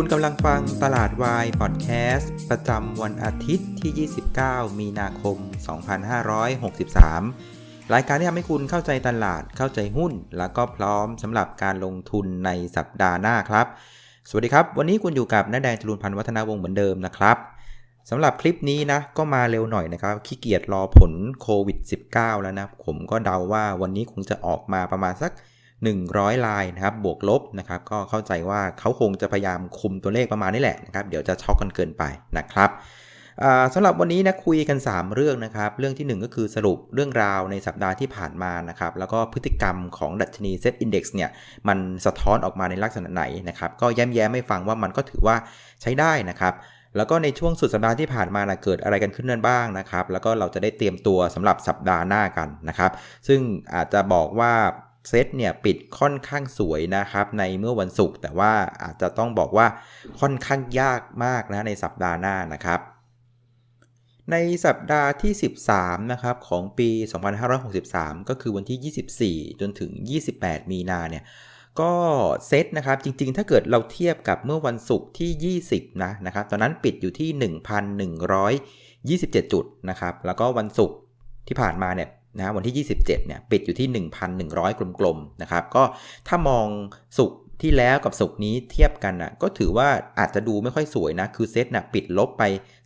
คุณกำลังฟังตลาดวายพอดแคสต์ประจำวันอาทิตย์ที่ 29 มีนาคม 2563 รายการที่ทำให้คุณเข้าใจตลาดเข้าใจหุ้น แล้วก็พร้อมสำหรับการลงทุนในสัปดาห์หน้าครับ สวัสดีครับ วันนี้คุณอยู่กับน้าแดงจรุนพันธ์วัฒนาวงศ์เหมือนเดิมนะครับสำหรับคลิปนี้นะ ก็มาเร็วหน่อยนะครับ ขี้เกียจรอผลโควิด -19 แล้วนะ ผมก็เดาว่าวันนี้คงจะออกมาประมาณสัก 100 ลายนะครับบวกลบนะครับก็เข้าใจว่าเขาคงจะพยายามคุมตัวเลขประมาณนี้แหละนะครับเดี๋ยวจะช็อกกันเกินไปนะครับสำหรับวันนี้นะคุยกัน 3 เรื่องนะครับ เรื่องที่ 1 ก็คือสรุปเรื่องราวในสัปดาห์ที่ผ่านมานะครับ แล้วก็พฤติกรรมของดัชนีเซ็ตอินดี x เนี่ยมันสะท้อนออกมาในลักษณะไหนนะครับ ก็แย้มแย้มไม่ฟังว่ามันก็ถือว่าใช้ได้นะครับ แล้วก็ในช่วงสุดสัปดาห์ที่ผ่านมานะเกิดอะไรกันขึ้นนั่นบ้างนะครับ แล้วก็เราจะได้เตรียมตัวสำหรับสัปดาห์หน้ากันนะครับ ซึ่งอาจจะบอกว่า เซตเนี่ยปิดค่อนข้างสวยนะครับในเมื่อวันศุกร์แต่ว่าอาจจะต้องบอกว่าค่อนข้างยากมากนะในสัปดาห์หน้านะครับในสัปดาห์ที่ 13 นะครับ ของปี 2563 ก็คือวันที่ 24 จนถึง 28 มีนาเนี่ย ก็เซตนะครับ จริงๆ ถ้าเกิดเราเทียบกับเมื่อวันศุกร์ที่ 20 นะนะครับ ตอนนั้นปิดอยู่ที่ 1,127 จุดนะครับ แล้วก็วันศุกร์ที่ผ่านมาเนี่ย นะวันที่ 27เนี่ยปิดอยู่ที่ 1,100 กลมๆนะครับก็ถ้ามองสุกที่แล้วกับสุกนี้เทียบกันนะก็ถือว่าอาจจะดูไม่ค่อยสวยนะ คือเซตนะปิดลบไป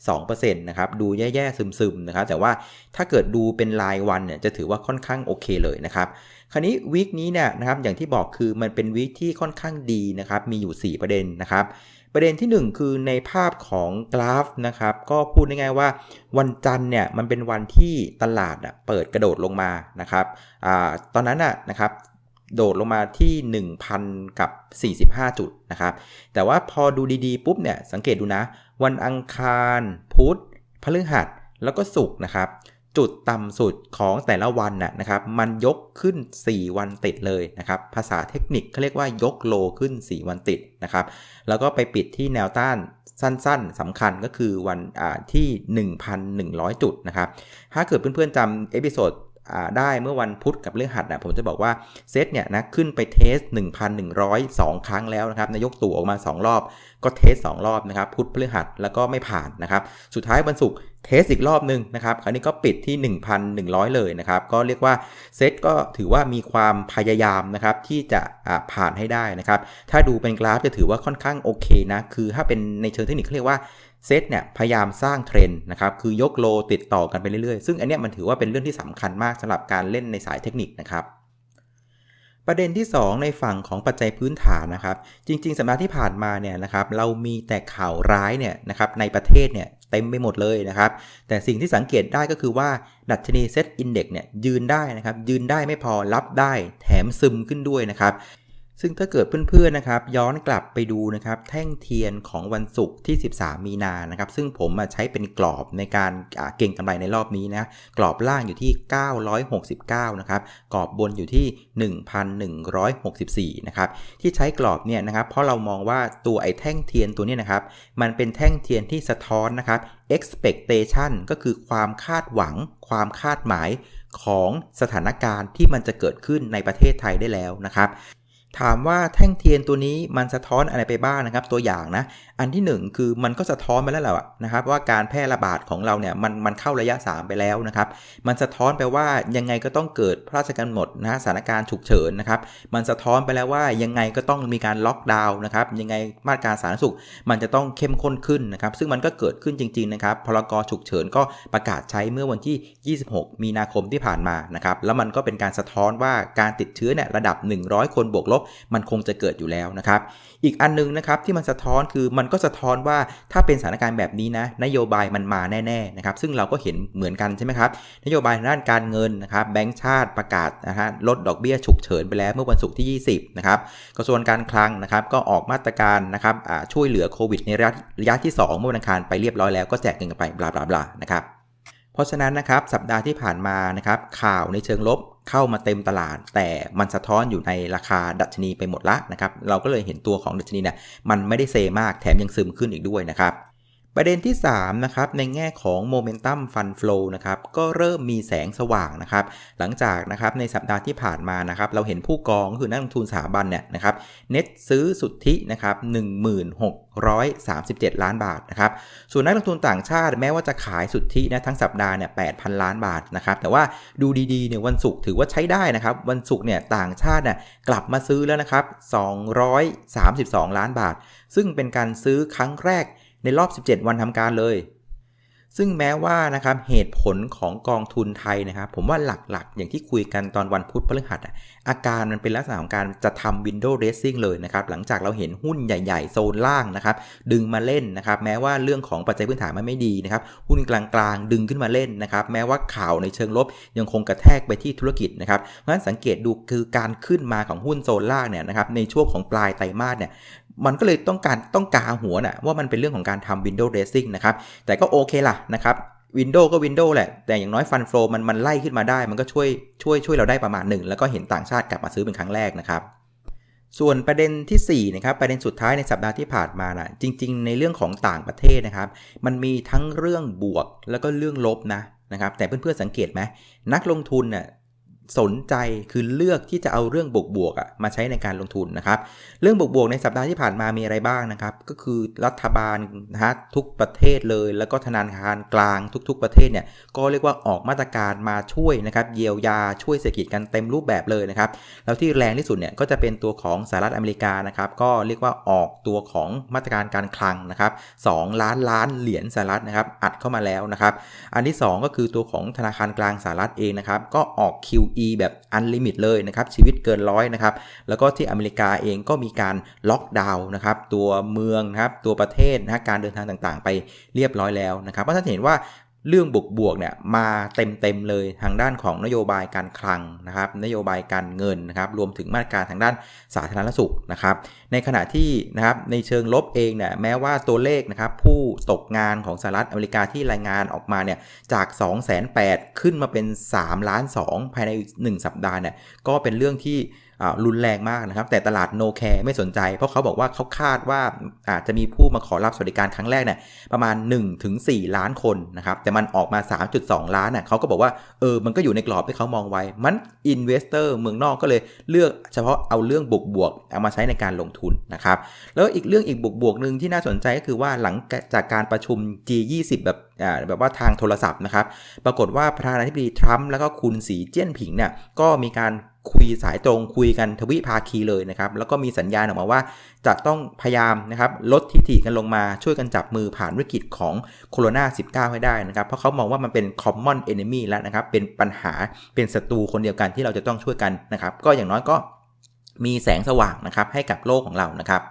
2%นะครับดูแย่ๆ ซึมๆนะครับแต่ว่าถ้าเกิดดูเป็นรายวันเนี่ยจะถือว่าค่อนข้างโอเคเลยนะครับคราวนี้วีคนี้เนี่ยนะครับอย่างที่บอกคือมันเป็นวีคที่ค่อนข้างดีนะครับมีอยู่ 4 ประเด็นนะครับ ประเด็นที่ 1 คือในภาพของกราฟนะครับก็พูดง่ายๆว่า วันจันทร์เนี่ยมันเป็นวันที่ตลาดเปิดกระโดดลงมานะครับอตอนนั้นนะครับโดดลงมาที่ 1,000 กับ 45 จุดนะครับ แต่ว่าพอดูดีๆ ปุ๊บเนี่ยสังเกตดูนะ วันอังคาร พุธพฤหัส แล้วก็ศุกร์นะครับ จุดต่ำสุดของแต่ละวันน่ะนะครับ มันยกขึ้น 4 วันติดเลยนะครับ ภาษาเทคนิคเขาเรียกว่ายกโลขึ้น 4 วันติดนะครับ แล้วก็ไปปิดที่แนวต้านสั้นๆสำคัญก็คือวันที่ 1,100 จุดนะครับ ถ้าเกิดเพื่อนๆจำเอพิโซด ได้เมื่อวันพุธกับเรื่องหัดนะผมจะบอกว่าเซตเนี่ยนะขึ้นไปเทส 1,102 ครั้งแล้วนะครับนายกตู่ออกมา 2 รอบ ก็เทส 2 รอบนะครับพุธพฤหัสแล้วก็ไม่ผ่านนะครับสุดท้ายวันศุกร์เทสอีกรอบหนึ่งนะครับคราวนี้ก็ปิดที่ 1,100 เลยนะครับก็เรียกว่าเซตก็ถือว่ามีความพยายามนะครับที่จะผ่านให้ได้นะครับถ้าดูเป็นกราฟจะถือว่าค่อนข้างโอเคนะคือถ้าเป็นในเชิงเทคนิคเขาเรียกว่า เซตเนี่ยพยายามสร้างเทรนด์นะครับคือยกโลติดต่อกันไปเรื่อยๆ ซึ่งอันเนี้ยมันถือว่าเป็นเรื่องที่สำคัญมากสำหรับการเล่นในสายเทคนิคนะครับประเด็นที่ 2 ในฝั่งของปัจจัยพื้นฐานนะครับ จริง ๆ สัปดาห์ที่ผ่านมาเนี่ยนะครับเรามีแต่ข่าวร้ายเนี่ยนะครับในประเทศเนี่ยเต็มไปหมดเลยนะครับ แต่สิ่งที่สังเกตได้ก็คือว่า ดัชนีเซตอินเด็กซ์เนี่ยยืนได้นะครับยืนได้ไม่พอรับได้แถมซึมขึ้นด้วยนะครับ ซึ่งถ้าเกิดเพื่อนๆนะครับย้อนกลับไปดูนะครับแท่งเทียนของวันศุกร์ที่ 13 มีนานะครับซึ่งผมมาใช้เป็นกรอบในการเก่งกำไรในรอบนี้นะกรอบล่างอยู่ที่ 969 นะครับกรอบบนอยู่ที่ 1,164 นะครับที่ใช้กรอบเนี่ยนะครับเพราะเรามองว่าตัวไอ้แท่งเทียนตัวนี้นะครับมันเป็นแท่งเทียนที่สะท้อนนะครับ expectation ก็คือความคาดหวัง ความคาดหมายของสถานการณ์ที่มันจะเกิดขึ้นในประเทศไทยได้แล้วนะครับ ถามว่าแท่งเทียนตัวนี้มันสะท้อนอะไรไปบ้างนะครับ ตัวอย่างนะ อันที่ 1 คือมันก็สะท้อนมาแล้วแหละนะครับว่าการแพร่ระบาดของเราเนี่ยมันมันเข้าระยะ 3 ไปแล้วนะครับ มันสะท้อนไปว่ายังไงก็ต้องเกิดพระราชกำหนดนะสถานการณ์ฉุกเฉินนะครับ มันสะท้อนไปแล้วว่ายังไงก็ต้องมีการล็อกดาวน์นะครับ ยังไงมาตรการสาธารณสุข มันจะต้องเข้มข้นขึ้นนะครับ ซึ่งมันก็เกิดขึ้นจริงๆนะครับ พรกฉุกเฉินก็ประกาศใช้เมื่อวันที่ 26 มีนาคมที่ผ่านมานะครับ แล้วมันก็เป็นการสะท้อนว่าการติดเชื้อเนี่ยระดับ 100 คนบวกลบ มันคงจะเกิดอยู่แล้วนะครับ อีกอันนึงนะครับที่มันสะท้อนคือมันก็สะท้อนว่าถ้าเป็นสถานการณ์แบบนี้นะนโยบายมันมาแน่ๆนะครับซึ่งเราก็เห็นเหมือนกันใช่ไหมครับนโยบายด้านการเงินนะครับแบงก์ชาติประกาศนะฮะลดดอกเบี้ยฉุกเฉินไปแล้วเมื่อวันศุกร์ที่ 20นะครับกระทรวงการคลังนะครับก็ออกมาตรการนะครับช่วยเหลือโควิดในระยะระยะที่ 2 เมื่อวันอังคารไปเรียบร้อยแล้วก็แจกเงินกันไปบลาบลาบลานะครับเพราะฉะนั้นนะครับสัปดาห์ที่ผ่านมานะครับข่าวในเชิงลบ เข้ามาเต็มตลาด แต่มันสะท้อนอยู่ในราคาดัชนีไปหมดละนะครับ เราก็เลยเห็นตัวของดัชนีเนี่ยมันไม่ได้เซมากแถมยังซึมขึ้นอีกด้วยนะครับ ประเด็นที่3นะครับในแง่ของ Momentum Fund Flow นะครับก็เริ่มมีแสงสว่างนะครับหลังจากนะครับในสัปดาห์ที่ผ่านมานะครับเราเห็นผู้กองคือนักลงทุนสถาบันเนี่ยนะครับเน็ตซื้อสุทธินะครับ1637 ล้านบาทนะครับส่วนนักลงทุนต่างชาติแม้ว่าจะขายสุทธินะทั้งสัปดาห์เนี่ย8,000 ล้านบาทนะครับแต่ว่าดูดีๆเนี่ยวันศุกร์ถือว่าใช้ได้นะครับวันศุกร์เนี่ยต่างชาติเนี่ยกลับมาซื้อแล้วนะครับ232 ล้านบาท ซึ่งเป็นการซื้อครั้งแรก ในรอบ 17 วันทำการเลย ซึ่งแม้ว่านะครับเหตุผลของกองทุนไทยนะครับ ผมว่าหลักๆ อย่างที่คุยกันตอนวันพุธพฤหัสอาการมันเป็นลักษณะของการจะทำ window dressing เลยนะครับ หลังจากเราเห็นหุ้นใหญ่ๆ โซนล่างนะครับ ดึงมาเล่นนะครับ แม้ว่าเรื่องของปัจจัยพื้นฐานมันไม่ดีนะครับ หุ้นกลางๆ ดึงขึ้นมาเล่นนะครับ แม้ว่าข่าวในเชิงลบยังคงกระแทกไปที่ธุรกิจนะครับเพราะฉะนั้นสังเกตดูคือการขึ้นมาของหุ้นโซนล่างเนี่ยนะครับในช่วงของปลายไตรมาสเนี่ย มันก็เลยต้องการต้องกาหัวนะ่ะว่ามันเป็นเรื่องของการทำ window dressing นะครับ แต่ก็โอเคล่ะนะครับวินโดว์ก็วินโดว์แหละ แต่อย่างน้อยฟันโฟลมันมันไล่ขึ้นมาได้ มันก็ช่วยช่วยช่วยเราได้ประมาณหนึ่ง แล้วก็เห็นต่างชาติกลับมาซื้อเป็นครั้งแรกนะครับ ส่วนประเด็นที่4นะครับประเด็นสุดท้ายในสัปดาห์ที่ผ่านมานะจริง ๆ ในเรื่องของต่างประเทศนะครับ มันมีทั้งเรื่องบวกแล้วก็เรื่องลบนะนะครับแต่เพื่อนๆสังเกตไหมนักลงทุนน่ะ สนใจคือเลือกที่จะเอาเรื่องบวกบวกมาใช้ในการลงทุนนะครับ เรื่องบวกบวกในสัปดาห์ที่ผ่านมามีอะไรบ้างนะครับ ก็คือรัฐบาลนะฮะทุกประเทศเลย แล้วก็ธนาคารกลางทุก ๆ ประเทศเนี่ยก็เรียกว่าออกมาตรการมาช่วยนะครับเยียวยาช่วยเศรษฐกิจกันเต็มรูปแบบเลยนะครับแล้วที่แรงที่สุดเนี่ยก็จะเป็นตัวของสหรัฐอเมริกานะครับก็เรียกว่าออกตัวของมาตรการการคลังนะครับ2ล้านล้านเหรียญสหรัฐนะครับอัดเข้ามาแล้วนะครับ อันที่ 2 ก็คือตัวของธนาคารกลางสหรัฐเองนะครับก็ออก QE e แบบอันลิมิตเลยนะครับชีวิตเกินร้อยนะครับแล้วก็ที่อเมริกาเองก็มีการล็อกดาวน์นะครับตัวเมืองนะครับตัวประเทศนะการเดินทางต่างๆ ไปเรียบร้อยแล้วนะครับเพราะท่านเห็นว่า เรื่องบวกบวกเนี่ยมาเต็มๆเลยทางด้านของนโยบายการคลังนะครับ นโยบายการเงินนะครับ รวมถึงมาตรการทางด้านสาธารณสุขนะครับ ในขณะที่นะครับในเชิงลบเองเนี่ยแม้ว่าตัวเลขนะครับผู้ตกงานของสหรัฐอเมริกาที่รายงานออกมาเนี่ยจาก 2 8 0 0 0ขึ้นมาเป็น 3 ล้าน 2 ภายใน 1 สัปดาห์เนี่ยก็เป็นเรื่องที่ รุนแรงมากนะครับ แต่ตลาดโนแคร์ไม่สนใจ เพราะเขาบอกว่าเขาคาดว่าอาจจะมีผู้มาขอรับสวัสดิการครั้งแรกเนี่ยประมาณ 1-4 ล้านคนนะครับ แต่มันออกมา 3.2 ล้านน่ะเขาก็บอกว่าเออมันก็อยู่ในกรอบที่เขามองไว้ มันอินเวสเตอร์เมืองนอกก็เลยเลือกเฉพาะเอาเรื่องบวกบวกเอามาใช้ในการลงทุนนะครับ แล้วอีกเรื่องอีกบวกบวกหนึ่งที่น่าสนใจก็คือว่าหลังจากการประชุม G20 แบบแบบว่าทางโทรศัพท์นะครับ ปรากฏว่าประธานาธิบดีทรัมป์แล้วก็คุณสีเจี้ยนผิงเนี่ยก็มีการ คุยสายตรงคุยกันทวิภาคีเลยนะครับ แล้วก็มีสัญญาณออกมาว่า จะต้องพยายามนะครับลดทิฐิกันลงมาช่วยกันจับมือผ่านวิกฤตของโควิด 19 ให้ได้นะครับ เพราะเขามองว่ามันเป็น common enemy แล้วนะครับ เป็นปัญหาเป็นศัตรูคนเดียวกันที่เราจะต้องช่วยกันนะครับ ก็อย่างน้อยก็มีแสงสว่างนะครับให้กับโลกของเรานะครับ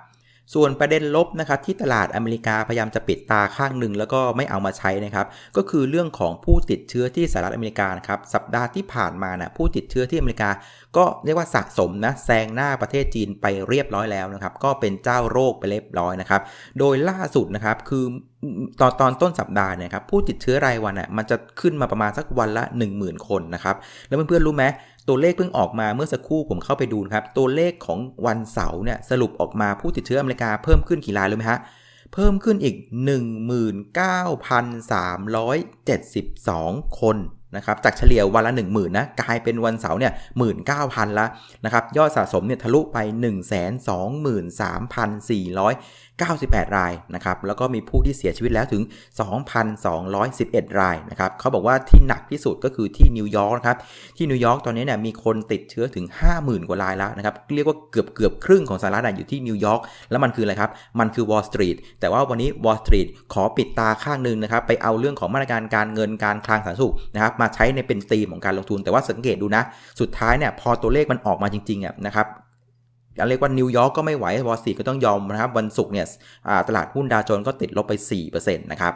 ส่วนประเด็นลบนะครับที่ตลาดอเมริกาพยายามจะปิดตาข้างหนึ่งแล้วก็ไม่เอามาใช้นะครับก็คือเรื่องของผู้ติดเชื้อที่สหรัฐอเมริกานะครับสัปดาห์ที่ผ่านมานะผู้ติดเชื้อที่อเมริกา ก็เรียกว่าสะสมนะแซงหน้าประเทศจีนไปเรียบร้อยแล้วนะครับก็เป็นเจ้าโรคไปเรียบร้อยนะครับโดยล่าสุดนะครับคือตอนตอนต้นสัปดาห์เนี่ยครับผู้ติดเชื้อรายวันอะมันจะขึ้นมาประมาณสักวันละ 10,000 คนนะครับแล้วเพื่อนๆรู้ไหม ตัวเลขเพิ่งออกมาเมื่อสักครู่ผมเข้าไปดูครับ ตัวเลขของวันเสาร์เนี่ยสรุปออกมาผู้ติดเชื้ออเมริกาเพิ่มขึ้นกี่รายรู้ไหมฮะ เพิ่มขึ้นอีก 19,372 คนนะครับจากเฉลี่ยวันละ 1 0,000นะกลายเป็นวันเสาร์เนี่ย19,000ละนะครับยอดสะสมเนี่ยทะลุไป 1 2 3 4 98 รายนะครับแล้วก็มีผู้ที่เสียชีวิตแล้วถึง 2,211 รายนะครับเขาบอกว่าที่หนักที่สุดก็คือที่นิวยอร์กนะครับที่นิวยอร์กตอนนี้เนี่ยมีคนติดเชื้อถึง 50,000 กว่ารายแล้วนะครับเรียกว่าเกือบเกือบครึ่งของสหรัฐอยู่ที่นิวยอร์กแล้วมันคืออะไรครับมันคือวอลสตรีทแต่ว่าวันนี้วอลสตรีทขอปิดตาข้างหนึ่งนะครับไปเอาเรื่องของมาตรการการเงินการคลังสาธารณสุขนะครับมาใช้ในเป็นธีมของการลงทุน แต่ว่าสังเกตดูนะ สุดท้ายเนี่ยพอตัวเลขมันออกมาจริงๆอะนะครับ เรียกว่านิวยอร์กก็ไม่ไหววอลซีก็ต้องยอมนะครับ วันศุกร์เนี่ยตลาดหุ้นดาวโจนส์ก็ติดลบไป4%นะครับ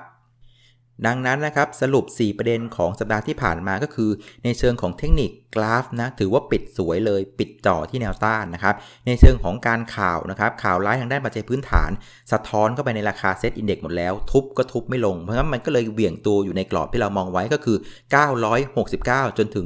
ดังนั้นนะครับสรุป 4 ประเด็นของสัปดาห์ที่ผ่านมาก็คือ ในเชิงของเทคนิคกราฟนะถือว่าปิดสวยเลยปิดจ่อที่แนวต้านนะครับในเชิงของการข่าวนะครับข่าวร้ายทางด้านปัจจัยพื้นฐาน สะท้อนเข้าไปในราคาเซ็ตอินเด็กซ์หมดแล้ว ทุบก็ทุบไม่ลง เพราะงั้นมันก็เลยเหวี่ยงตัวอยู่ในกรอบที่เรามองไว้ก็คือ 969 จนถึง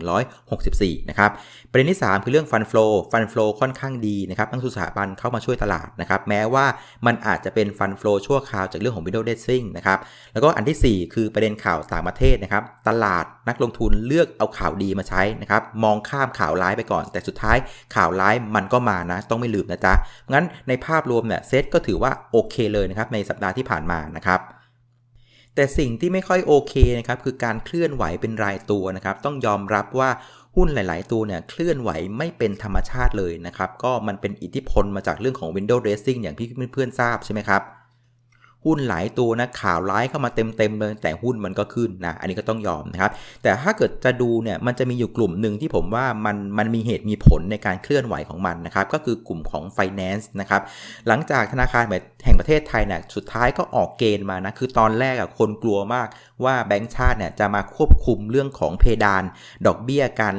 1,164 นะครับประเด็นที่ 3 คือเรื่องฟันฟลูฟันฟลูค่อนข้างดีนะครับทั้งสถาบันเข้ามาช่วยตลาดนะครับแม้ว่ามันอาจจะเป็นฟันฟลูชั่วคราวจากเรื่องของ window dressing นะครับแล้วก็อันที่ 4 คือประเด็นข่าวต่างประเทศนะครับ ตลาดนักลงทุนเลือกเอาข่าวดีมาใช้นะครับ มองข้ามข่าวร้ายไปก่อน แต่สุดท้ายข่าวร้ายมันก็มานะ ต้องไม่ลืมนะจ๊ะ งั้นในภาพรวมเนี่ยเซตก็ถือว่าโอเคเลยนะครับในสัปดาห์ที่ผ่านมานะครับแต่สิ่งที่ไม่ค่อยโอเคนะครับคือการเคลื่อนไหวเป็นรายตัวนะครับ ต้องยอมรับว่าหุ้นหลาย ๆ ตัวเนี่ยเคลื่อนไหวไม่เป็นธรรมชาติเลยนะครับ ก็มันเป็นอิทธิพลมาจากเรื่องของ window dressing อย่างที่เพื่อนๆทราบใช่ไหมครับ หุ้นหลายตัวนะข่าวร้ายเข้ามาเต็มๆเลยแต่หุ้นมันก็ขึ้นนะอันนี้ก็ต้องยอมนะครับแต่ถ้าเกิดจะดูเนี่ยมันจะมีอยู่กลุ่มหนึ่งที่ผมว่ามันมันมีเหตุมีผลในการเคลื่อนไหวของมันนะครับก็คือกลุ่มของ Finance นะครับหลังจากธนาคารแแห่งประเทศไทยเนี่ยสุดท้ายก็ออกเกณฑ์มานะคือตอนแรกอะคนกลัวมากว่าแบงก์ชาติเนี่ยจะมาควบคุมเรื่องของเพดาน ดอกเบี้ยการ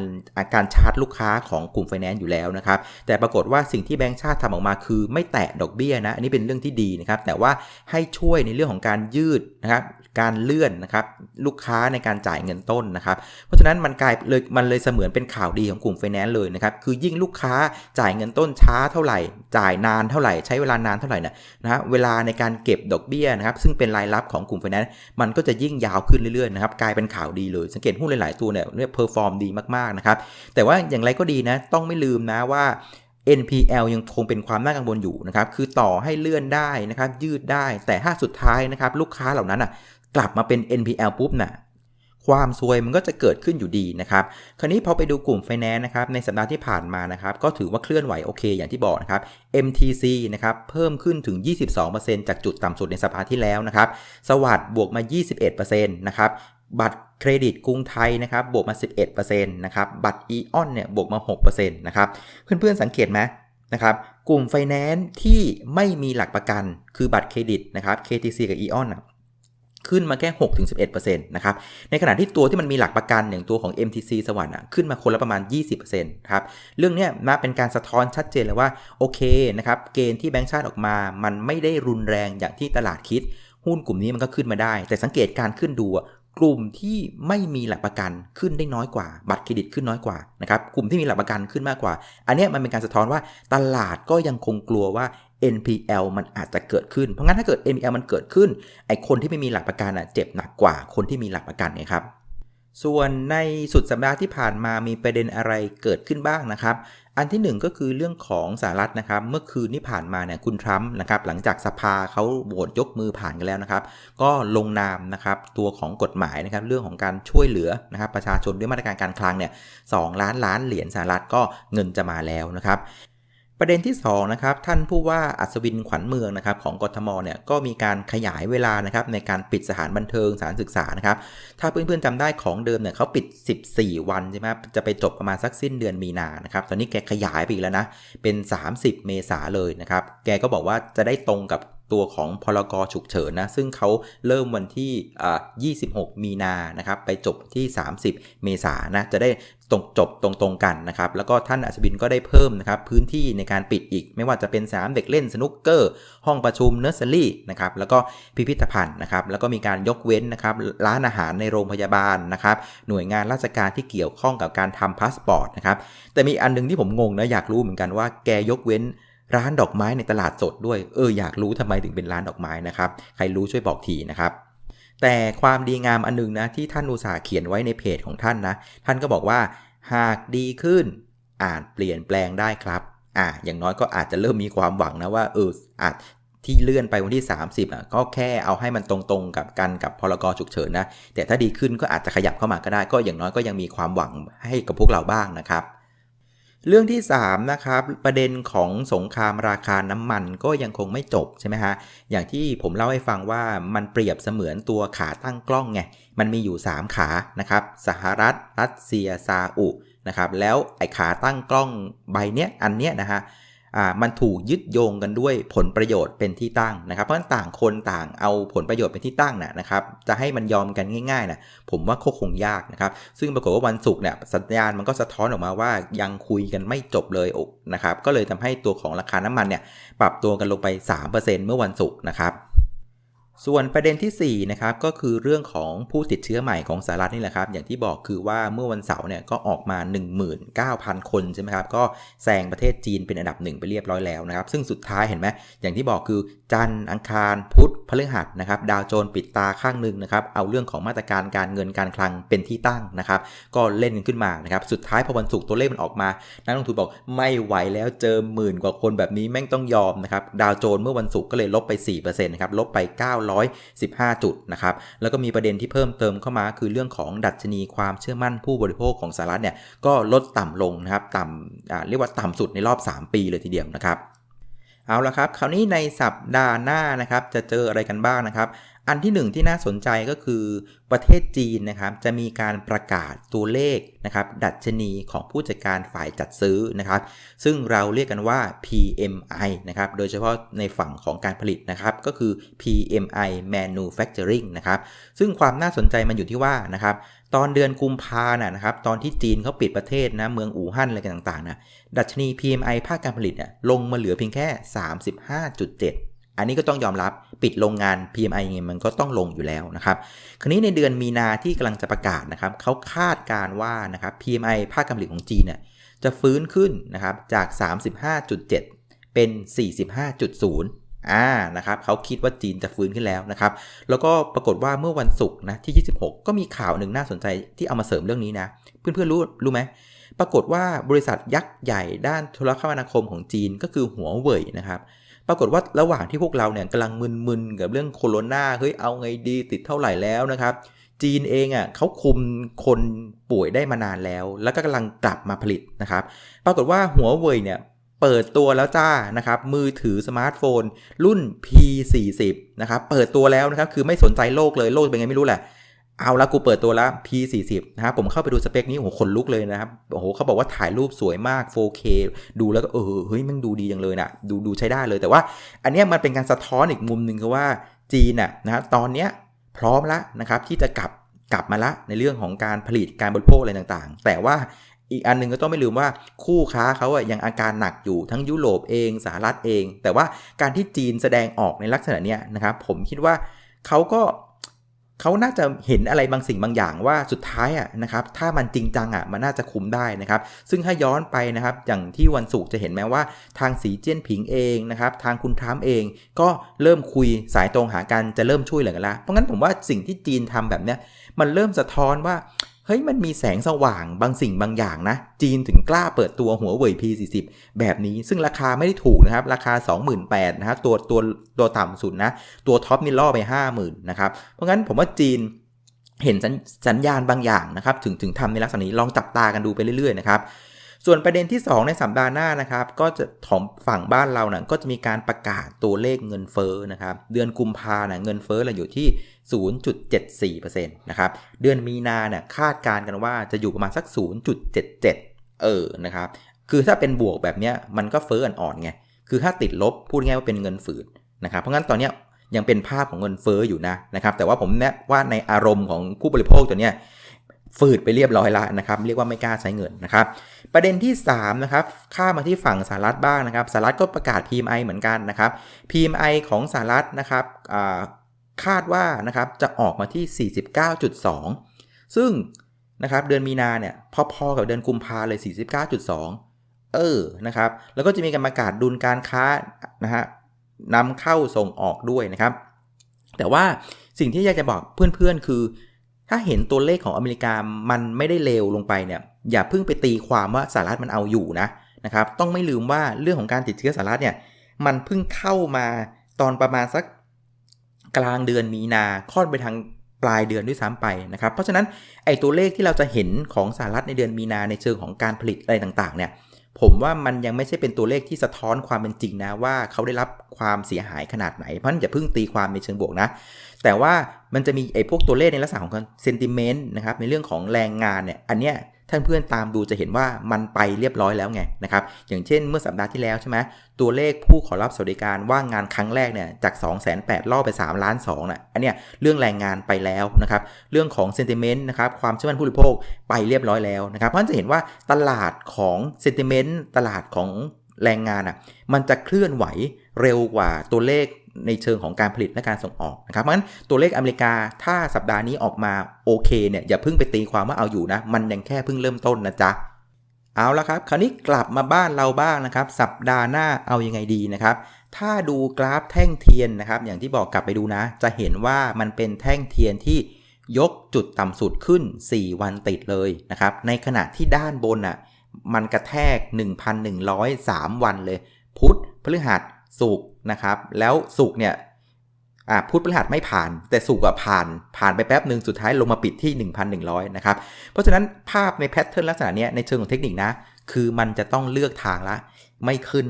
การชาร์จลูกค้าของกลุ่มไฟแนนซ์อยู่แล้วนะครับแต่ปรากฏว่าสิ่งที่แบงก์ชาติทำออกมาคือไม่แตะดอกเบี้ยนะอันนี้เป็นเรื่องที่ดีนะครับแต่ว่าให้ช่วยในเรื่องของการยืดนะครับ การเลื่อนนะครับลูกค้าในการจ่ายเงินต้นนะครับ เพราะฉะนั้นมันกลายเลยมันเลยเสมือนเป็นข่าวดีของกลุ่มไฟแนนซ์เลยนะครับคือยิ่งลูกค้าจ่ายเงินต้นช้าเท่าไหร่ จ่ายนานเท่าไหร่ ใช้เวลานานเท่าไหร่นะนะเวลาในการเก็บดอกเบี้ยนะครับซึ่งเป็นรายรับของกลุ่มไฟแนนซ์มันก็จะยิ่งยาวขึ้นเรื่อยๆนะครับกลายเป็นข่าวดีเลย สังเกตหุ้นหลายๆตัวเนี่ยเรียกเพอร์ฟอร์มดีมากๆนะครับแต่ว่าอย่างไรก็ดีนะต้องไม่ลืมนะว่า NPL ยังคงเป็นความน่ากังวลอยู่นะครับ คือต่อให้เลื่อนได้นะครับ ยืดได้ แต่ถ้าสุดท้ายนะครับ ลูกค้าเหล่านั้นอะ กลับมาเป็น NPL ปุ๊บน่ะความซวยมันก็จะเกิดขึ้นอยู่ดีนะครับ คราวนี้พอไปดูกลุ่มไฟแนนซ์นะครับในสัปดาห์ที่ผ่านมานะครับก็ถือว่าเคลื่อนไหวโอเคอย่างที่บอกนะครับ MTC นะครับเพิ่มขึ้นถึง 22%จากจุดต่ำสุดในสัปดาห์ที่แล้วนะครับ สวัสด์บวกมา 21%นะครับบัตรเครดิตกรุงไทยนะครับบวกมา 11%นะครับบัตรอีออนเนี่ยบวกมา 6%นะครับเพื่อนๆสังเกตไหมนะครับกลุ่มไฟแนนซ์ที่ไม่มีหลักประกันคือบัตรเครดิตนะครับ KTC กับ e o n ขึ้นมาแค่ 6-11%นะครับ ในขณะที่ตัวที่มันมีหลักประกันอย่างตัวของ MTC สวรรค์ขึ้นมาคนละประมาณ 20%ครับเรื่องนี้มาเป็นการสะท้อนชัดเจนเลยว่า โอเคนะครับ เกณฑ์ที่แบงก์ชาติออกมา มันไม่ได้รุนแรงอย่างที่ตลาดคิด หุ้นกลุ่มนี้มันก็ขึ้นมาได้ แต่สังเกตการขึ้นดูกลุ่มที่ไม่มีหลักประกันขึ้นได้น้อยกว่า บัตรเครดิตขึ้นน้อยกว่านะครับกลุ่มที่มีหลักประกันขึ้นมากกว่า อันนี้มันเป็นการสะท้อนว่าตลาดก็ยังคงกลัวว่า NPL มันอาจจะเกิดขึ้น เพราะงั้นถ้าเกิด NPL มันเกิดขึ้น ไอคนที่ไม่มีหลักประกันอะเจ็บหนักกว่าคนที่มีหลักประกันไงครับ ส่วนในสุดสัปดาห์ที่ผ่านมามีประเด็นอะไรเกิดขึ้นบ้างนะครับ อันที่ 1 ก็คือเรื่องของสหรัฐนะครับ เมื่อคืนที่ผ่านมาเนี่ยคุณทรัมป์นะครับ หลังจากสภาเขาโหวตยกมือผ่านกันแล้วนะครับ ก็ลงนามนะครับตัวของกฎหมายนะครับเรื่องของการช่วยเหลือนะครับประชาชนด้วยมาตรการการคลังเนี่ยสล้านล้านเหรียญสหรัฐก็เงินจะมาแล้วนะครับ ประเด็นที่2นะครับท่านผู้ว่าอัศวินขวัญเมืองนะครับของกทมเนี่ยก็มีการขยายเวลานะครับในการปิดสถานบันเทิงสถานศึกษานะครับถ้าเพื่อนๆจำได้ของเดิมเนี่ยเขาปิด 14 วันใช่ไหมจะไปจบประมาณสักสิ้นเดือนมีนานะครับตอนนี้แกขยายไปอีกแล้วนะเป็น 30 เมษาเลยนะครับแกก็บอกว่าจะได้ตรงกับ ตัวของพลกฉุกเฉินนะซึ่งเขาเริ่มวันที่ 26 มีนานะครับไปจบที่ 30 เมษานะจะได้ตรงจบตรงๆกันนะครับ แล้วก็ท่านอัศวินก็ได้เพิ่มนะครับพื้นที่ในการปิดอีก ไม่ว่าจะเป็นสนามเด็กเล่นสนุกเกอร์ ห้องประชุมเนอร์เซอรี่นะครับแล้วก็พิพิธภัณฑ์นะครับแล้วก็มีการยกเว้นนะครับร้านอาหารในโรงพยาบาลนะครับหน่วยงานราชการที่เกี่ยวข้องกับการทำพาสปอร์ตนะครับแต่มีอันนึงที่ผมงงนะอยากรู้เหมือนกันว่าแกยกเว้น ร้านดอกไม้ในตลาดสดด้วย เอออยากรู้ทำไมถึงเป็นร้านดอกไม้นะครับ ใครรู้ช่วยบอกทีนะครับ แต่ความดีงามอันนึงนะที่ท่านอุตสาห์เขียนไว้ในเพจของท่านนะ ท่านก็บอกว่า หากดีขึ้นอาจเปลี่ยนแปลงได้ครับอ่าอย่างน้อยก็อาจจะเริ่มมีความหวังนะว่าเอออาจที่เลื่อนไปวันที่ 30อะก็แค่เอาให้มันตรงๆกับกันกับพลกรฉุกเฉินนะ แต่ถ้าดีขึ้นก็อาจจะขยับเข้ามาก็ได้ ก็อย่างน้อยก็ยังมีความหวังให้กับพวกเราบ้างนะครับ เรื่องที่ 3 นะครับ ประเด็นของสงครามราคาน้ำมันก็ยังคงไม่จบใช่ไหมฮะอย่างที่ผมเล่าให้ฟังว่ามันเปรียบเสมือนตัวขาตั้งกล้องไงมันมีอยู่ 3 ขานะครับสหรัฐ รัสเซียซาอุนะครับแล้วไอ้ขาตั้งกล้องใบเนี้ยอันเนี้ยนะฮะ อ่ามันถูกยึดโยงกันด้วยผลประโยชน์เป็นที่ตั้งนะครับ เพราะต่างคนต่างเอาผลประโยชน์เป็นที่ตั้งนะนะครับจะให้มันยอมกันง่ายๆนะผมว่าคงยากนะครับซึ่งปรากฏว่าวันศุกร์เนี่ยสัญญาณมันก็สะท้อนออกมาว่ายังคุยกันไม่จบเลยนะครับก็เลยทำให้ตัวของราคาน้ำมันเนี่ยปรับตัวกันลงไป 3%เมื่อวันศุกร์นะครับ ส่วนประเด็นที่4นะครับก็คือเรื่องของผู้ติดเชื้อใหม่ของสหรัฐนี่แหละครับ อย่างที่บอกคือว่าเมื่อวันเสาร์เนี่ยก็ออกมา 19,000 คนใช่ไหมครับ ก็แซงประเทศจีนเป็นอันดับหนึ่งไปเรียบร้อยแล้วนะครับ ซึ่งสุดท้ายเห็นไหมอย่างที่บอกคือจันทร์อังคารพุธพฤหัสนะครับ ดาวโจนปิดตาข้างหนึ่งนะครับเอาเรื่องของมาตรการการเงินการคลังเป็นที่ตั้งนะครับ ก็เล่นขึ้นมานะครับสุดท้ายพอวันศุกร์ตัวเลขมันออกมานักลงทุนบอกไม่ไหวแล้วเจอหมื่นกว่าคนแบบนี้แม่งต้องยอมนะครับดาวโจนเมื่อวันศุกร์ก็เลยลบไป4%นะครับลบไป915 จุดนะครับ แล้วก็มีประเด็นที่เพิ่มเติมเข้ามา คือเรื่องของดัชนีความเชื่อมั่นผู้บริโภคของสหรัฐเนี่ยก็ลดต่ำลงนะครับ ต่ำเรียกว่าต่ำสุดในรอบ 3 ปีเลยทีเดียวนะครับ เอาละครับ คราวนี้ในสัปดาห์หน้านะครับจะเจออะไรกันบ้างนะครับ อันที่หนึ่งที่น่าสนใจก็คือประเทศจีนนะครับจะมีการประกาศตัวเลขนะครับดัชนีของผู้จัดการฝ่ายจัดซื้อนะครับ ซึ่งเราเรียกกันว่า PMI นะครับโดยเฉพาะในฝั่งของการผลิตนะครับก็คือ PMI Manufacturing นะครับซึ่งความน่าสนใจมันอยู่ที่ว่านะครับ ตอนเดือนกุมภาน่ะนะครับตอนที่จีนเขาปิดประเทศนะเมืองอู่ฮั่นอะไรกันต่างๆนะดัชนี PMI ภาคการผลิตเนี่ยลงมาเหลือเพียงแค่ 35.7 อันนี้ก็ต้องยอมรับปิดโรงงาน PMI ไงมันก็ต้องลงอยู่แล้วนะครับคราวนี้ในเดือนมีนาที่กำลังจะประกาศนะครับเขาคาดการว่านะครับ PMI ภาคการผลิตของจีนเนี่ยจะฟื้นขึ้นนะครับจาก 35.7 เป็น 45.0 อ่านะครับเขาคิดว่าจีนจะฟื้นขึ้นแล้วนะครับ แล้วก็ปรากฏว่าเมื่อวันศุกร์นะที่ 26 ก็มีข่าวหนึ่งน่าสนใจที่เอามาเสริมเรื่องนี้นะ เพื่อนๆรู้รู้ไหมปรากฏว่าบริษัทยักษ์ใหญ่ด้านโทรคมนาคมของจีนก็คือหัวเว่ยนะครับ ปรากฏว่าระหว่างที่พวกเราเนี่ยกำลังมึนๆกับเรื่องโคโรนาเฮ้ยเอาไงดีติดเท่าไหร่แล้วนะครับ จีนเองอะเขาคุมคนป่วยได้มานานแล้ว แล้วก็กำลังกลับมาผลิตนะครับ ปรากฏว่าหัวเว่ยเนี่ย เปิดตัวแล้วจ้านะครับมือถือสมาร์ทโฟน รุ่น P40 นะครับเปิดตัวแล้วนะครับคือไม่สนใจโลกเลยโลกเป็นไงไม่รู้แหละเอาละกูเปิดตัวแล้ว P40 นะครับผมเข้าไปดูสเปคนี้โอ้โหคนลุกเลยนะครับโอ้โหเขาบอกว่าถ่ายรูปสวยมาก 4K ดูแล้วก็เออเฮ้ยมันดูดีจังเลยนะดูดูใช้ได้เลยแต่ว่า อันนี้มันเป็นการสะท้อนอีกมุมหนึ่งคือว่าจีนน่ะนะตอนเนี้ยพร้อมแล้วนะครับที่จะกลับกลับมาละในเรื่องของการผลิตการบริโภคอะไรต่างๆ แต่ว่า อีกอันนึงก็ต้องไม่ลืมว่าคู่ค้าเขาอะยังอาการหนักอยู่ทั้งยุโรปเองสหรัฐเอง แต่ว่าการที่จีนแสดงออกในลักษณะเนี้ยนะครับผมคิดว่าเขาก็เขาน่าจะเห็นอะไรบางสิ่งบางอย่างว่าสุดท้ายอะนะครับถ้ามันจริงจังอะมันน่าจะคุมได้นะครับ ซึ่งถ้าย้อนไปนะครับอย่างที่วันศุกร์จะเห็นแม้ว่าทางสีเจี้ยนผิงเองนะครับทางคุณทรัมป์เองก็เริ่มคุยสายตรงหากันจะเริ่มช่วยเหลือกันละเพราะงั้นผมว่าสิ่งที่จีนทำแบบเนี้ยมันเริ่มสะท้อนว่า ฮ้ยมันมีแสงสว่างบางสิ่งบางอย่างนะ จีนถึงกล้าเปิดตัวหัวเว่ย P40 แบบนี้ ซึ่งราคาไม่ได้ถูกนะครับ ราคา 28,000นะครับตัวตัวตัวต่ำสุดนะ ตัวท็อปนี่ล่อไป 50,000นะครับ เพราะงั้นผมว่าจีนเห็นสัญญาณบางอย่างนะครับ ถึงถึงทำในลักษณะนี้ลองจับตากันดูไปเรื่อยๆนะครับ ส่วนประเด็นที่ 2 ในสัปดาห์หน้านะครับ ก็จะของฝั่งบ้านเรานะ่ะก็จะมีการประกาศตัวเลขเงินเฟ้อนะครับ เดือนกุมภาเนะเงินเฟ้อเราอยู่ที่ 0.74%นะครับ เดือนมีนาเนี่ยคาดการกันว่าจะอยู่ประมาณสัก 0.77 เออนะครับ คือถ้าเป็นบวกแบบนี้มันก็เฟ้ออ่อนๆไง คือถ้าติดลบพูดง่ายว่าเป็นเงินฝืดนะครับ เพราะงั้นตอนนี้ยังเป็นภาพของเงินเฟ้ออยู่นะนะครับ แต่ว่าผมแนะว่าในอารมณ์ของผู้บริโภคตัวเนี้ย ฝืดไปเรียบร้อยแล้วนะครับ เรียกว่าไม่กล้าใช้เงินนะครับ ประเด็นที่3นะครับข้ามาที่ฝั่งสหรัฐบ้างนะครับสหรัฐก็ประกาศ PMI เหมือนกันนะครับ PMI ของสหรัฐนะครับคาดว่านะครับจะออกมาที่ 49.2 ซึ่งนะครับเดือนมีนาเนี่ยพอๆกับเดือนกุมภาเลย 49.2 เออนะครับแล้วก็จะมีการประกาศดุลการค้านะฮะนำเข้าส่งออกด้วยนะครับ แต่ว่าสิ่งที่อยากจะบอกเพื่อนๆ คือ ถ้าเห็นตัวเลขของอเมริกามันไม่ได้เลวลงไปเนี่ยอย่าเพิ่งไปตีความว่าสหรัฐมันเอาอยู่นะนะครับต้องไม่ลืมว่าเรื่องของการติดเชื้อสหรัฐเนี่ยมันเพิ่งเข้ามาตอนประมาณสักกลางเดือนมีนาค่อนไปทางปลายเดือนด้วยซ้ำไปนะครับเพราะฉะนั้นไอ้ตัวเลขที่เราจะเห็นของสหรัฐในเดือนมีนาในเชิงของการผลิตอะไรต่างๆเนี่ย ผมว่ามันยังไม่ใช่เป็นตัวเลขที่สะท้อนความเป็นจริงนะว่าเขาได้รับความเสียหายขนาดไหน เพราะฉะนั้นอย่าเพิ่งตีความในเชิงบวกนะ แต่ว่ามันจะมีไอ้พวกตัวเลขในลักษณะของเซนติเมนต์นะครับในเรื่องของแรงงานเนี่ยอันเนี้ย ท่านเพื่อนตามดูจะเห็นว่ามันไปเรียบร้อยแล้วไงนะครับอย่างเช่นเมื่อสัปดาห์ที่แล้วใช่ไหมตัวเลขผู้ขอรับสวัสดิการว่างงานครั้งแรกเนี่ยจาก 2 8 0 0 0ล่อไป 3 ล้าน2นะอันเนี้ยเรื่องแรงงานไปแล้วนะครับเรื่องของเซนติเมนต์นะครับความเชื่อมั่นผู้บริโภคไปเรียบร้อยแล้วนะครับเพราะฉะนั้นจะเห็นว่าตลาดของเซนติเมนต์ตลาดของแรงงานอะมันจะเคลื่อนไหวเร็วกว่าตัวเลข ในเชิงของการผลิตและการส่งออกนะครับเพราะฉะนั้นตัวเลขอเมริกาถ้าสัปดาห์นี้ออกมาโอเคเนี่ยอย่าเพิ่งไปตีความว่าเอาอยู่นะ มันยังแค่เพิ่งเริ่มต้นนะจ๊ะเอาละครับ คราวนี้กลับมาบ้านเราบ้างนะครับ สัปดาห์หน้าเอายังไงดีนะครับ ถ้าดูกราฟแท่งเทียนนะครับ อย่างที่บอกกลับไปดูนะ จะเห็นว่ามันเป็นแท่งเทียนที่ยกจุดต่ำสุดขึ้น 4 วันติดเลยนะครับ ในขณะที่ด้านบนอะมันกระแทก 1,103 วันเลย พุธพฤหัสสุก นะครับ แล้วสุกเนี่ยอ่าพุธพฤหัสไม่ผ่าน แต่สุกอะผ่านผ่านไปแป๊บหนึ่งสุดท้ายลงมาปิดที่ 1,100 นะครับ เพราะฉะนั้นภาพในแพทเทิร์นลักษณะนี้ในเชิงของเทคนิคนะ คือมันจะต้องเลือกทางละ ไม่ขึ้น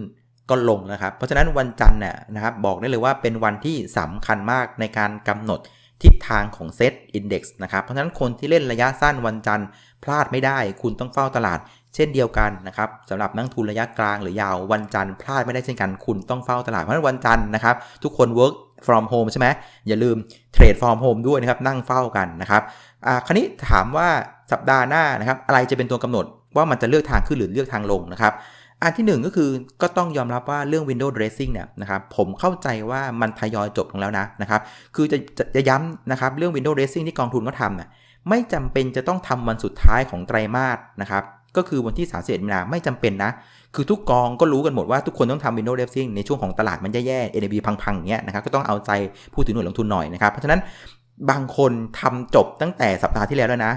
ก็ลงนะครับ เพราะฉะนั้นวันจันทร์น่ยนะครับบอกได้เลยว่าเป็นวันที่สำคัญมากในการกำหนดทิศทางของเซตอินดี x นะครับ เพราะฉะนั้นคนที่เล่นระยะสั้นวันจันทร์พลาดไม่ได้ คุณต้องเฝ้าตลาด เช่นเดียวกันนะครับสำหรับนักทุนระยะกลางหรือยาววันจันทร์พลาดไม่ได้เช่นกันคุณต้องเฝ้าตลาดเพราะวันจันทร์นะครับ ทุกคน work from home ใช่ไหมอย่าลืมเทรด from home ด้วยนะครับ นั่งเฝ้ากันนะครับอ่าคราวนี้ถามว่าสัปดาห์หน้านะครับ อะไรจะเป็นตัวกำหนดว่ามันจะเลือกทางขึ้นหรือเลือกทางลงนะครับอันที่ 1 ก็คือก็ต้องยอมรับว่าเรื่อง window dressing เนี่ยนะครับผมเข้าใจว่ามันทยอยจบลงแล้วนะนะครับคือจะจะจะย้ำนะครับเรื่อง window dressing ที่กองทุนเขาทำเนี่ยไม่จำเป็นจะต้องทำวันสุดท้ายของไตรมาสนะครับ ก็คือวันที่31มีนาไม่จำเป็นนะ คือทุกกองก็รู้กันหมดว่าทุกคนต้องทำ window dressing ในช่วงของตลาดมันแย่ๆ NAB พังๆอย่างเงี้ยนะครับก็ต้องเอาใจผู้ถือหน่วยลงทุนหน่อยนะครับเพราะฉะนั้นบางคนทำจบตั้งแต่สัปดาห์ที่แล้วแล้วนะ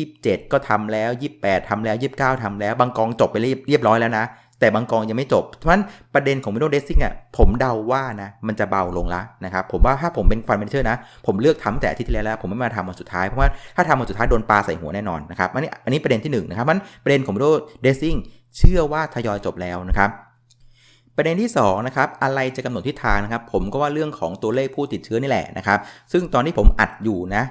27 ก็ทำแล้ว 28ทำแล้ว 29ทำแล้ว บางกองจบไปเรียบร้อยแล้วนะ แต่บางกองยังไม่จบ เพราะฉะนั้นประเด็นของ window dressing อะผมเดาว่านะมันจะเบาลงละนะครับ ผมว่าถ้าผมเป็นฟันเมนเชอร์นะ ผมเลือกทำแต่อาทิตย์ที่แล้วแล้วผมไม่มาทำวันสุดท้าย เพราะว่าถ้าทำวันสุดท้ายโดนปลาใส่หัวแน่นอนนะครับอันนี้อันนี้ประเด็นที่1นนะครับมันประเด็นของ window dressing เชื่อว่าทยอยจบแล้วนะครับ ประเด็นที่2นะครับอะไรจะกำหนดทิศทางนะครับ ผมก็ว่าเรื่องของตัวเลขผู้ติดเชื้อนี่แหละนะครับ ซึ่งตอนที่ผมอัดอยู่นะ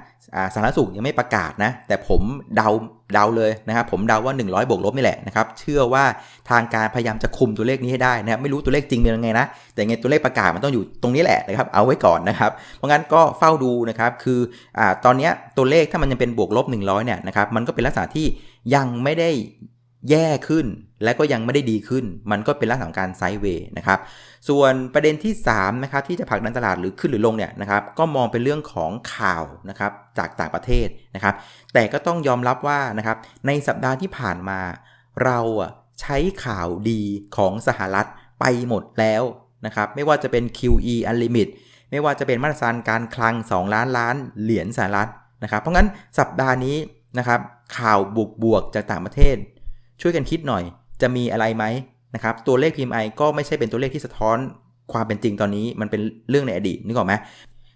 สาธารณสุขยังไม่ประกาศนะ แต่ผมเดาเดาเลยนะครับผมเดาว่า 100บวกลบนี่แหละนะครับ เชื่อว่าทางการพยายามจะคุมตัวเลขนี้ให้ได้นะไม่รู้ตัวเลขจริงเป็นยังไงนะ แต่ไงตัวเลขประกาศมันต้องอยู่ตรงนี้แหละนะครับ เอาไว้ก่อนนะครับ เพราะงั้นก็เฝ้าดูนะครับ คืออตอนนี้ตัวเลขถ้ามันยังเป็นบวกลบ 100เนี่ยนะครับ มันก็เป็นลักษณะที่ยังไม่ได้แย่ขึ้น และก็ยังไม่ได้ดีขึ้น มันก็เป็นลักษณะของการไซด์เวย์นะครับ ส่วนประเด็นที่3นะครับที่จะผลักดันตลาดหรือขึ้นหรือลงเนี่ยนะครับ ก็มองเป็นเรื่องของข่าวนะครับจากต่างประเทศนะครับ แต่ก็ต้องยอมรับว่านะครับในสัปดาห์ที่ผ่านมา เราใช้ข่าวดีของสหรัฐไปหมดแล้วนะครับไม่ว่าจะเป็น QE Unlimit ไม่ว่าจะเป็นมาตรการการคลัง 2 ล้านล้านเหรียญสหรัฐนะครับ เพราะงั้นสัปดาห์นี้นะครับข่าวบวกบวกจากต่างประเทศ ช่วยกันคิดหน่อย จะมีอะไรไหมนะครับตัวเลข PMI ก็ไม่ใช่เป็นตัวเลขที่สะท้อนความเป็นจริงตอนนี้มันเป็นเรื่องในอดีตนึกออกไหม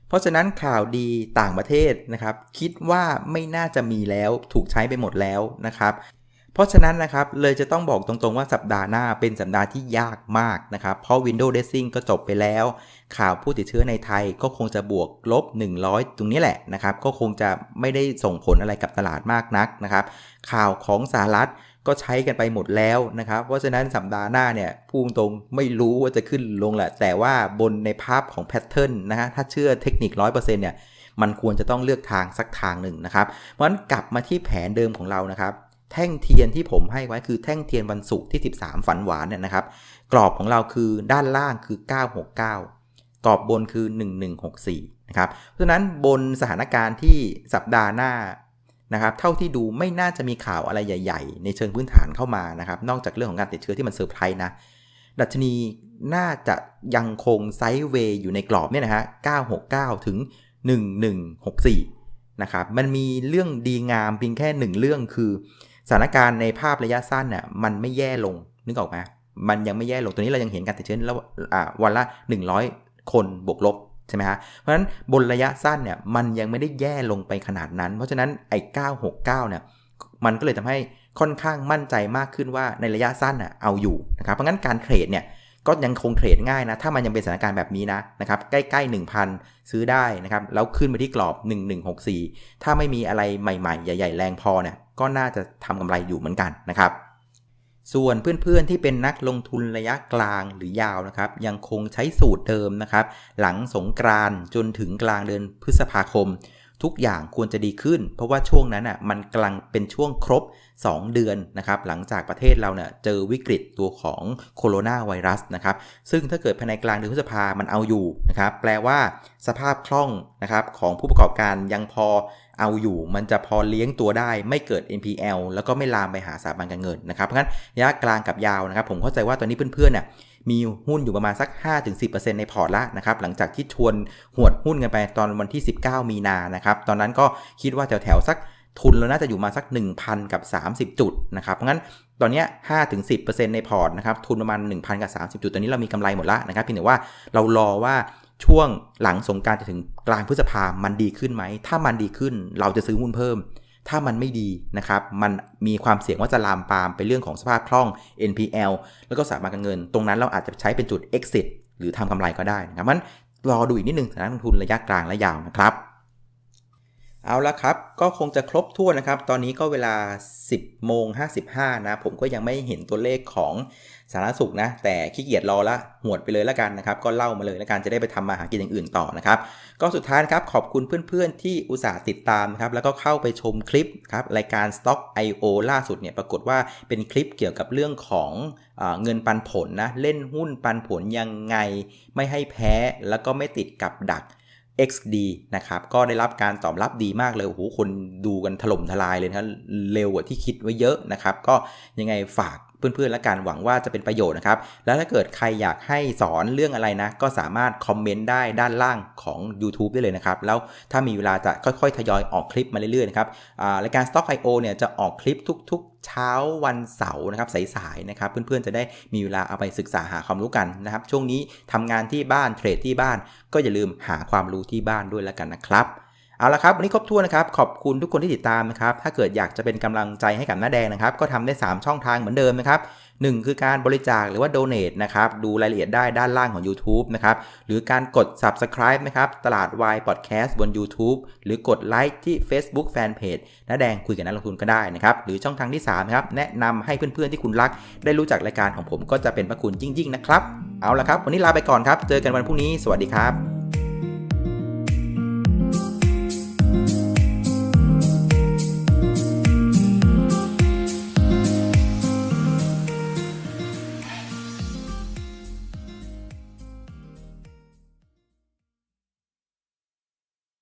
เพราะฉะนั้นข่าวดีต่างประเทศนะครับ คิดว่าไม่น่าจะมีแล้วถูกใช้ไปหมดแล้วนะครับ เพราะฉะนั้นนะครับเลยจะต้องบอกตรงๆว่าสัปดาห์หน้าเป็นสัปดาห์ที่ยากมากนะครับ เพราะ Windows Dressing ก็จบไปแล้ว ข่าวผู้ติดเชื้อในไทยก็คงจะบวกลบ 100 ตรงนี้แหละนะครับ ก็คงจะไม่ได้ส่งผลอะไรกับตลาดมากนักนะครับ ข่าวของสหรัฐ ก็ใช้กันไปหมดแล้วนะครับ เพราะฉะนั้นสัปดาห์หน้าเนี่ยพุ่งตรงไม่รู้ว่าจะขึ้นลงแหละ แต่ว่าบนในภาพของแพทเทิร์นนะฮะถ้าเชื่อเทคนิค 100%เนี่ยมันควรจะต้องเลือกทางสักทางหนึ่งนะครับ เพราะฉะนั้นกลับมาที่แผนเดิมของเรานะครับ แท่งเทียนที่ผมให้ไว้คือแท่งเทียนวันศุกร์ที่ 13 ฝันหวานเนี่ยนะครับ กรอบของเราคือด้านล่างคือ 969กรอบบนคือ 1164 นะครับ เพราะฉะนั้นบนสถานการณ์ที่สัปดาห์หน้า นะครับเท่าที่ดูไม่น่าจะมีข่าวอะไรใหญ่ ๆ ในเชิงพื้นฐานเข้ามานะครับนอกจากเรื่องของการติดเชื้อที่มันเซอร์ไพรส์นะดัชนีน่าจะยังคงไซด์เวย์อยู่ในกรอบเนี่ยนะฮะ 969 ถึง 1164 นะครับ มันมีเรื่องดีงามเพียงแค่หนึ่งเรื่องคือ สถานการณ์ในภาพระยะสั้นน่ะมันไม่แย่ลง นึกออกไหมมันยังไม่แย่ลง ตัวนี้เรายังเห็นการติดเชื้อแล้ววันละ 100 คนบวกลบ ใช่ไหมฮะ เพราะฉะนั้นบนระยะสั้นเนี่ยมันยังไม่ได้แย่ลงไปขนาดนั้น เพราะฉะนั้นไอ้969เนี่ยมันก็เลยทำให้ค่อนข้างมั่นใจมากขึ้นว่าในระยะสั้นอะเอาอยู่นะครับ เพราะงั้นการเทรดเนี่ยก็ยังคงเทรดง่ายนะ ถ้ามันยังเป็นสถานการณ์แบบนี้นะนะครับใกล้ๆ 1,000 ซื้อได้นะครับ แล้วขึ้นไปที่กรอบ 1164 ถ้าไม่มีอะไรใหม่ๆ ใหญ่ ๆ แรงพอเนี่ยก็น่าจะทำกำไรอยู่เหมือนกันนะครับ ส่วนเพื่อนๆที่เป็นนักลงทุนระยะกลางหรือยาวนะครับยังคงใช้สูตรเดิมนะครับ หลังสงกรานจนถึงกลางเดือนพฤษภาคม ทุกอย่างควรจะดีขึ้น เพราะว่าช่วงนั้นอะมันกำลังเป็นช่วงครบ 2 เดือนนะครับหลังจากประเทศเราเนี่ยเจอวิกฤตตัวของโคโรนาไวรัสนะครับซึ่งถ้าเกิดภายในกลางเดือนพฤษภามันเอาอยู่นะครับแปลว่าสภาพคล่องนะครับของผู้ประกอบการยังพอเอาอยู่มันจะพอเลี้ยงตัวได้ไม่เกิด NPL แล้วก็ไม่ลามไปหาสถาบันการเงินนะครับเพราะงั้นระยะกลางกับยาวนะครับผมเข้าใจว่าตอนนี้เพื่อนๆเนี่ยมีหุ้นอยู่ประมาณสัก 5-10%ในพอร์ตละนะครับหลังจากที่ชวนหวดหุ้นกันไปตอนวันที่ 19 มีนานะครับตอนนั้นก็คิดว่าแถวๆสักทุนเราน่าจะอยู่มาสัก 1,000 กับ 30 จุดนะครับเพราะงั้นตอนนี้5-10%ในพอร์ตนะครับทุนประมาณ 1,000 กับ 30 จุดตอนนี้เรามีกำไรหมดแล้วนะครับเพียงแต่ว่าเรารอว่าช่วงหลังสงการจะถึงกลางพฤษภามันดีขึ้นไหม ถ้ามันดีขึ้นเราจะซื้อหุ้นเพิ่ม ถ้ามันไม่ดีนะครับ มันมีความเสี่ยงว่าจะลามปามไปเรื่องของสภาพคล่อง NPL แล้วก็สถาบันการเงิน ตรงนั้นเราอาจจะใช้เป็นจุด exit หรือทำกำไรก็ได้นะครับมันรอดูอีกนิดนึงสถานลงทุนระยะกลางและยาวนะครับ เอาละครับ ก็คงจะครบถ้วนนะครับ ตอนนี้ก็เวลา 10โมง55 นะ ผมก็ยังไม่เห็นตัวเลขของสารสุขนะ แต่ขี้เกียจรอละหวดไปเลยแล้วกันนะครับ ก็เล่ามาเลยแล้วกันจะได้ไปทำมาหากินอย่างอื่นต่อนะครับ ก็สุดท้ายครับ ขอบคุณเพื่อนๆที่อุตส่าห์ติดตามครับ แล้วก็เข้าไปชมคลิปครับ รายการ Stock IO ล่าสุดเนี่ย ปรากฏว่าเป็นคลิปเกี่ยวกับเรื่องของเอเงินปันผลนะ เล่นหุ้นปันผลยังไง ไม่ให้แพ้ แล้วก็ไม่ติดกับดัก XD นะครับก็ได้รับการตอบรับดีมากเลยโอ้โหคนดูกันถล่มทลายเลยนะครับเร็วกว่าที่คิดไว้เยอะนะครับ ก็ยังไงฝาก เพื่อนๆและกันหวังว่าจะเป็นประโยชน์นะครับ แล้วถ้าเกิดใครอยากให้สอนเรื่องอะไรนะ ก็สามารถคอมเมนต์ได้ด้านล่างของ YouTube ได้เลยนะครับ แล้วถ้ามีเวลาจะค่อยๆ ทยอยออกคลิปมาเรื่อยๆนะครับรายการ Stock IO เนี่ยจะออกคลิปทุก ๆ เช้าวันเสาร์นะครับสายๆนะครับ เพื่อนๆจะได้มีเวลาเอาไปศึกษาหาความรู้กันนะครับ ช่วงนี้ทำงานที่บ้านเทรดที่บ้าน ก็อย่าลืมหาความรู้ที่บ้านด้วยแล้วกันนะครับ เอาละครับวันนี้ครบถ้วนนะครับขอบคุณทุกคนที่ติดตามนะครับถ้าเกิดอยากจะเป็นกำลังใจให้กับหน้าแดงนะครับก็ทำได้ 3 ช่องทางเหมือนเดิมนะครับ1คือการบริจาคหรือว่า donate นะครับดูรายละเอียดได้ด้านล่างของ YouTube นะครับหรือการกด subscribe นะครับตลาดวาย podcast บน YouTube หรือกดไลค์ที่ Facebook Fanpage น้าแดงคุยกับนักลงทุนก็ได้นะครับหรือช่องทางที่3นะครับแนะนำให้เพื่อนๆที่คุณรัก ได้รู้จักรายการของผมก็จะเป็นพระคุณยิ่งๆนะครับเอาละครับวันนี้ลาไปก่อนครับเจอกันวันพรุ่งนี้สวัสดีครับ